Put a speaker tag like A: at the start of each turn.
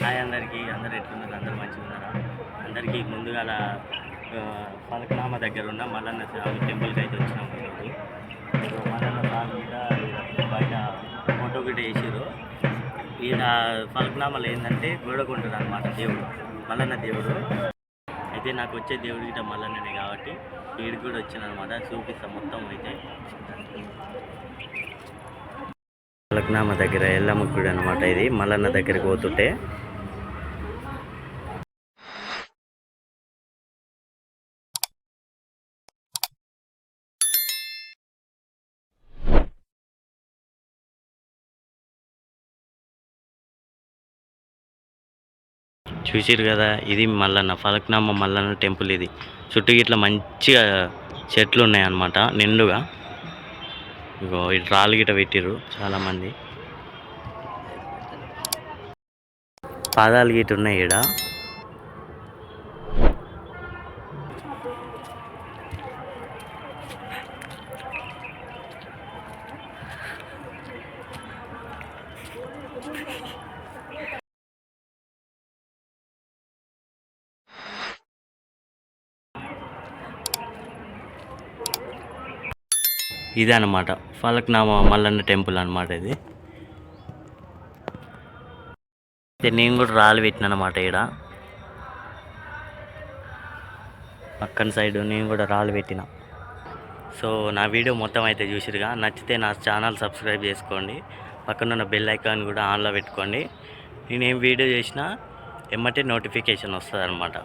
A: Hi అందరికీ. అందరు ఎట్లున్నారు? అందరు మంచిగా ఉన్నారా అందరికీ ముందుగా పలకనామ దగ్గర ఉన్న మల్లన్న స్వామి టెంపుల్కి అయితే వచ్చినాము ఈరోజు. మల్లన్న స్వామి మీద బయట ఫోటో గిట్ట వేసారు ఈయన ఫలక్నామాలో ఏంటంటే గోడకుంటాడు అనమాట దేవుడు మల్లన్న దేవుడు. అయితే నాకు వచ్చే దేవుడు గిట్ట మల్లన్ననే కాబట్టి వీడికి కూడా వచ్చాను అనమాట చూపిస్తాం మొత్తం అయితే. పలకనామ దగ్గర ఎల్లమ్మ గుడి అనమాట ఇది మల్లన్న దగ్గరికి పోతుంటే. చూసిరు కదా ఇది మల్లన్న ఫలక్నామ మల్లన్న టెంపుల్ ఇది. చుట్టూ ఇట్లా మంచిగా చెట్లు ఉన్నాయన్నమాట నిండుగా. ఇగో ఇటు రాళ్ళు గిట పెట్టిర్రు చాలామంది. పాదాలు గిట ఉన్నాయి ఈడ. ఇదే అనమాట ఫలక్నామా మల్లన్న టెంపుల్ అనమాట ఇది. అయితే నేను కూడా రాళ్ళు పెట్టిన అనమాట ఇక్కడ పక్కన సైడ్ నేను కూడా రాళ్ళు పెట్టిన. సో నా వీడియో మొత్తం అయితే చూసిరుగా నచ్చితే నా ఛానల్ సబ్స్క్రైబ్ చేసుకోండి. పక్కన ఉన్న బెల్ ఐకాన్ కూడా ఆన్లో పెట్టుకోండి. నేను ఏం వీడియో చేసినా ఎమ్మటే నోటిఫికేషన్ వస్తుంది అనమాట